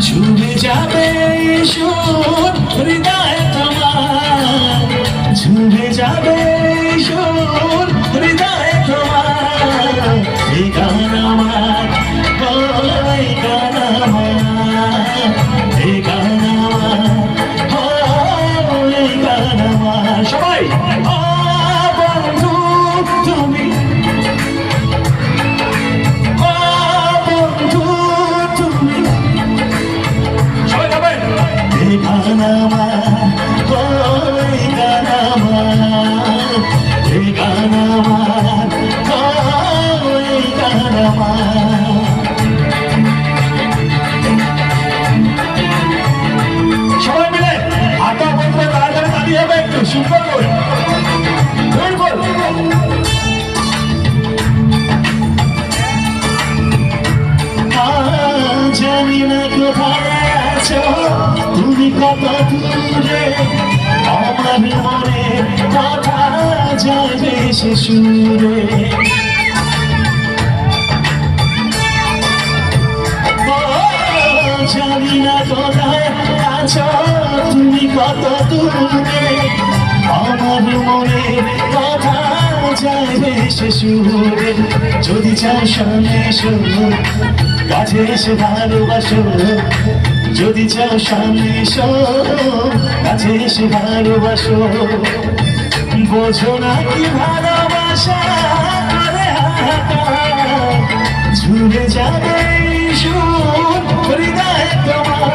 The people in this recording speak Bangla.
ঝুলে যাবে সুর হৃদয় তোমার। ঝুলে যাবে সুর হৃদয় তোমার। এই গান আমার এই গান আমার। এই গান আমার এই গান আমার। সবাই! এই গান আমার ও এই গান আমার এই গান আমার ও এই গান আমার সবাই মিলে হাঁটা বন্ধ তাড়াতাড়ি দাঁড়িয়ে হবে, একটু সুন্দর করে। জানি না কোথায় আছো? কত দূরে, আমার মনে কথা যাবে সে সুরে। জানি না কোথায় আছো, তুমি কত দূরে, আমার মনে কথা যাবে সে সুরে। যদি চাও সামনে এসো কাছে এসে ভালোবাসো যদি চাও সামনে এসো, কাছে এসে ভালোবাসো। বোঝো না কি ভালোবাসা। ঝুলে যাবে হৃদয় তোমার।